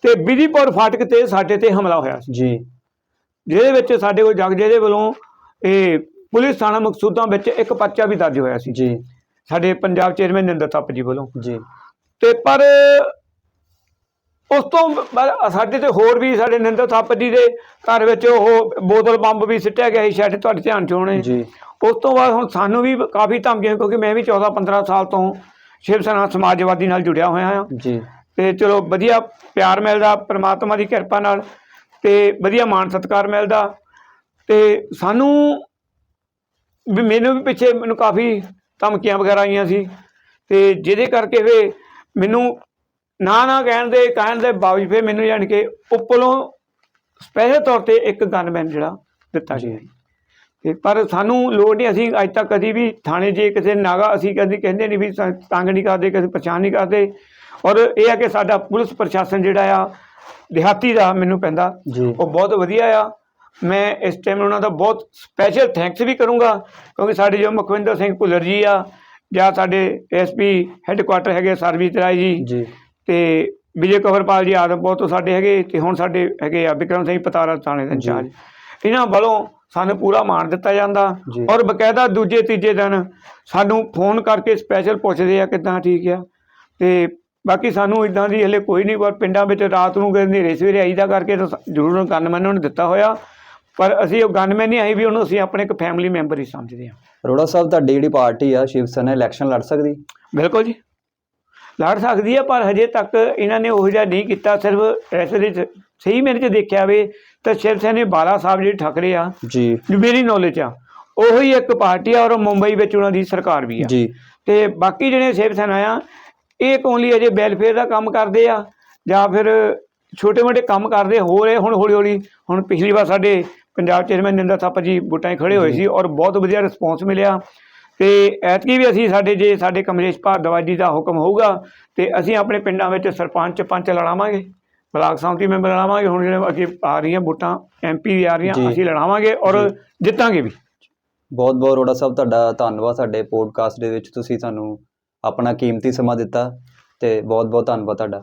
[SPEAKER 2] ਤੇ ਬਿਧੀਪੁਰ ਫਾਟਕ ਤੇ ਸਾਡੇ ਤੇ ਹਮਲਾ ਹੋਇਆ ਸੀ।
[SPEAKER 1] ਜੀ।
[SPEAKER 2] ਜਿਹਦੇ ਵਿੱਚ ਸਾਡੇ ਕੋਲ ਜਗ ਜਿਹਦੇ ਵੱਲੋਂ ਇਹ ਪੁਲਿਸ ਥਾਣਾ ਮਕਸੂਦਾਂ ਵਿੱਚ ਇੱਕ ਪਰਚਾ ਵੀ ਦਰਜ ਹੋਇਆ ਸੀ।
[SPEAKER 1] ਜੀ।
[SPEAKER 2] ਸਾਡੇ ਪੰਜਾਬ ਚੇਅਰਮੈਨ ਨਿੰਦਰ ਤੱਪ ਜੀ ਵੱਲੋਂ।
[SPEAKER 1] ਜੀ।
[SPEAKER 2] ਤੇ ਪਰ ਉਸ ਤੋਂ ਸਾਡੇ ਤੇ ਹੋਰ ਵੀ ਸਾਡੇ ਨਿੰਦਰ ਥੱਪ ਜੀ ਦੇ ਘਰ ਵਿੱਚ ਉਹ ਬੋਤਲ ਬੰਬ ਵੀ ਸਿੱਟਿਆ ਗਿਆ ਸੀ ਸ਼ਾਇਦ ਤੁਹਾਡੇ ਧਿਆਨ ਚ ਹੋਣੇ।
[SPEAKER 1] ਜੀ।
[SPEAKER 2] ਉਸ ਤੋਂ ਬਾਅਦ ਹੁਣ ਸਾਨੂੰ ਵੀ ਕਾਫੀ ਧਮਕੀਆਂ ਕਿਉਂਕਿ ਮੈਂ ਵੀ 14 15 ਸਾਲ ਤੋਂ ਸ਼ਿਵ ਸੈਨਾ ਸਮਾਜਵਾਦੀ ਨਾਲ ਜੁੜਿਆ ਹੋਇਆ ਹਾਂ।
[SPEAKER 1] ਜੀ।
[SPEAKER 2] ਤੇ ਚਲੋ ਵਧੀਆ ਪਿਆਰ ਮਿਲਦਾ ਪ੍ਰਮਾਤਮਾ ਦੀ ਕਿਰਪਾ ਨਾਲ ਤੇ ਵਧੀਆ ਮਾਣ ਸਤਿਕਾਰ ਮਿਲਦਾ। ਤੇ ਸਾਨੂੰ ਵੀ ਮੈਨੂੰ ਵੀ ਪਿੱਛੇ ਮੈਨੂੰ ਕਾਫੀ ਧਮਕੀਆਂ ਵਗੈਰਾ ਆਈਆਂ ਸੀ। ਤੇ ਜਿਹਦੇ ਕਰਕੇ ਫੇ ਮੈਨੂੰ ਨਾ ਨਾ ਕਹਿਣ ਦੇ ਕਹਿਣ ਦੇ ਬਾਵਜੂਦ ਫੇ ਮੈਨੂੰ ਜਾਣੀ ਕਿ ਉੱਪਰੋਂ ਸਪੈਸ਼ਲ ਤੌਰ ਤੇ ਇੱਕ ਗਨਮੈਨ ਜਿਹੜਾ ਦਿੱਤਾ
[SPEAKER 1] ਜੀ।
[SPEAKER 2] ਗਿਆ। ਤੇ ਪਰ ਸਾਨੂੰ ਲੋੜ ਨਹੀਂ ਅਸੀਂ ਅੱਜ ਤੱਕ ਕਦੀ ਵੀ ਥਾਣੇ ਜੇ ਕਿਸੇ ਨਾਗਾ ਅਸੀਂ ਕਦੀ ਕਹਿੰਦੇ ਨਹੀਂ ਵੀ ਤੰਗ ਨਹੀਂ ਕਰਦੇ ਕਿਸੇ ਪਰੇਸ਼ਾਨ ਨਹੀਂ ਕਰਦੇ। ਔਰ ਇਹ ਆ ਕਿ ਸਾਡਾ ਪੁਲਿਸ ਪ੍ਰਸ਼ਾਸਨ ਜਿਹੜਾ ਆ ਦਿਹਾਤੀ ਦਾ ਮੈਨੂੰ ਪੈਂਦਾ। ਉਹ ਬਹੁਤ ਵਧੀਆ ਆ। ਮੈਂ ਇਸ ਟਾਈਮ ਉਹਨਾਂ ਦਾ ਬਹੁਤ ਸਪੈਸ਼ਲ ਥੈਂਕਸ ਵੀ ਕਰੂੰਗਾ ਕਿਉਂਕਿ ਸਾਡੇ ਜੋ ਮੁਖਵਿੰਦਰ ਸਿੰਘ ਭੁੱਲਰ ਜੀ ਆ ਜਾਂ ਸਾਡੇ ਐਸਪੀ ਹੈੱਡਕੁਆਟਰ ਹੈਗੇ ਸਰਬਜੀਤ ਰਾਏ ਜੀ।
[SPEAKER 1] ਜੀ।
[SPEAKER 2] ਤੇ ਵਿਜੇ ਕੰਵਰਪਾਲ ਜੀ ਆਦਮਪੁਰ ਤੋਂ ਸਾਡੇ ਹੈਗੇ ਤੇ ਹੁਣ ਸਾਡੇ ਹੈਗੇ ਆ ਵਿਕਰਮ ਸਿੰਘ ਪਤਾਰਾ ਥਾਣੇ ਦੇ ਇੰਚਾਰਜ। ਇਹਨਾਂ ਵੱਲੋਂ ਸਾਨੂੰ ਪੂਰਾ ਮਾਣ ਦਿੱਤਾ ਜਾਂਦਾ
[SPEAKER 1] ਜੀ।
[SPEAKER 2] ਔਰ ਬਕਾਇਦਾ ਦੂਜੇ ਤੀਜੇ ਦਿਨ ਸਾਨੂੰ ਫੋਨ ਕਰਕੇ ਸਪੈਸ਼ਲ ਪੁੱਛਦੇ ਆ ਕਿਦਾਂ ਠੀਕ ਆ। ਤੇ ਬਾਕੀ ਸਾਨੂੰ ਇਦਾਂ ਦੀ ਹਲੇ ਕੋਈ ਨਹੀਂ ਪਰ ਪਿੰਡਾਂ ਵਿੱਚ ਰਾਤ ਨੂੰ ਕਦੇ ਹਨੇਰੇ ਸਵੇਰੇ ਆਈਦਾ ਕਰਕੇ ਤਾਂ ਸ- ਜ਼ਰੂਰ ਗਨਮੈਨ ਨੂੰ ਦਿੱਤਾ ਹੋਇਆ। ਪਰ ਅਸੀਂ ਉਹ ਗਨਮੈਨ ਨਹੀਂ ਆਈ ਵੀ ਉਹਨੂੰ ਅਸੀਂ ਆਪਣੇ ਇੱਕ ਫੈਮਿਲੀ ਮੈਂਬਰ ਹੀ ਸਮਝਦੇ ਹਾਂ
[SPEAKER 1] ਅਰੋੜਾ ਸਾਹਿਬ ਤੁਹਾਡੀ ਜਿਹੜੀ ਪਾਰਟੀ ਆ ਸ਼ਿਵ ਸੈਨਾ ਇਲੈਕਸ਼ਨ ਲੜ ਸਕਦੀ?
[SPEAKER 2] ਬਿਲਕੁਲ ਜੀ। ਲੜ ਸਕਦੀ ਹੈ ਪਰ ਹਜੇ ਤੱਕ ਇਹਨਾਂ ਨੇ ਉਹ ਜਿਹਾ ਨਹੀਂ ਕੀਤਾ ਸਿਰਫ ਐਸੇ ਦੇ ਚ- ਸਹੀ ਮੇਰੇ ਚ ਦੇਖਿਆ ਵੇ ਤਾਂ ਸ਼ਿਵ ਸੈਨਾ ਬਾਲਾ ਸਾਹਿਬ ਜਿਹੜੇ ਠਕਰੇ ਆ
[SPEAKER 1] ਜੀ।
[SPEAKER 2] ਜੋ ਮੇਰੀ ਨੌਲੇਜ ਆ ਉਹੀ ਇੱਕ ਪਾਰਟੀ ਆ ਔਰ ਮੁੰਬਈ ਵਿੱਚ ਉਹਨਾਂ ਦੀ ਸਰਕਾਰ ਵੀ ਆ।
[SPEAKER 1] ਜੀ।
[SPEAKER 2] ਤੇ ਬਾਕੀ ਜਿਹੜੇ ਸ਼ਿਵ ਸੈਨਾ ਆ ਇਹ ਓਨਲੀ ਅਜੇ ਵੈਲਫੇਅਰ ਦਾ ਕੰਮ ਕਰਦੇ ਆ ਜਾਂ ਫਿਰ ਛੋਟੇ ਮੋਟੇ ਕੰਮ ਕਰਦੇ ਹੋ ਰਹੇ ਹੁਣ ਹੌਲੀ ਹੌਲੀ ਹੁਣ ਪਿਛਲੀ ਵਾਰ ਸਾਡੇ ਪੰਜਾਬ ਚੇਅਰਮੈਨ ਨਿੰਦਰ ਥੱਪ ਜੀ ਬੁੱਟਾਂ ਖੜੇ ਹੋਏ ਸੀ ਔਰ ਬਹੁਤ ਵਧੀਆ ਰਿਸਪੌਂਸ ਮਿਲਿਆ। ਤੇ ਐਤਕੀ ਵੀ ਅਸੀਂ ਸਾਡੇ ਜੇ ਸਾਡੇ ਕਮਲੇਸ਼ ਭਾਰਦਵਾਜ ਦਾ ਹੁਕਮ ਹੋਊਗਾ ਤੇ ਅਸੀਂ ਆਪਣੇ ਪਿੰਡਾਂ ਵਿੱਚ ਸਰਪੰਚ ਪੰਚ ਲੜਾਵਾਂਗੇ। ਬਲਾਕ ਸੰਮਤੀ ਮੈਂਬਰ ਲੜਾਵਾਂਗੇ ਹੁਣ ਜਿਹੜੇ ਅੱਗੇ ਆ ਰਹੀਆਂ ਵੋਟਾਂ ਐਮਪੀ ਦੀ ਆ ਰਹੀਆਂ
[SPEAKER 1] ਜੀ।
[SPEAKER 2] ਅਸੀਂ ਲੜਾਵਾਂਗੇ ਔਰ ਜਿੱਤਾਂਗੇ ਵੀ।
[SPEAKER 1] ਬਹੁਤ ਬਹੁਤ ਅਰੋੜਾ ਸਾਹਿਬ ਤੁਹਾਡਾ ਧੰਨਵਾਦ ਸਾਡੇ ਪੋਡਕਾਸਟ ਦੇ ਵਿੱਚ ਤੁਸੀਂ ਸਾਨੂੰ ਆਪਣਾ ਕੀਮਤੀ ਸਮਾਂ ਦਿੱਤਾ ਤੇ ਬਹੁਤ ਬਹੁਤ ਧੰਨਵਾਦ ਤੁਹਾਡਾ।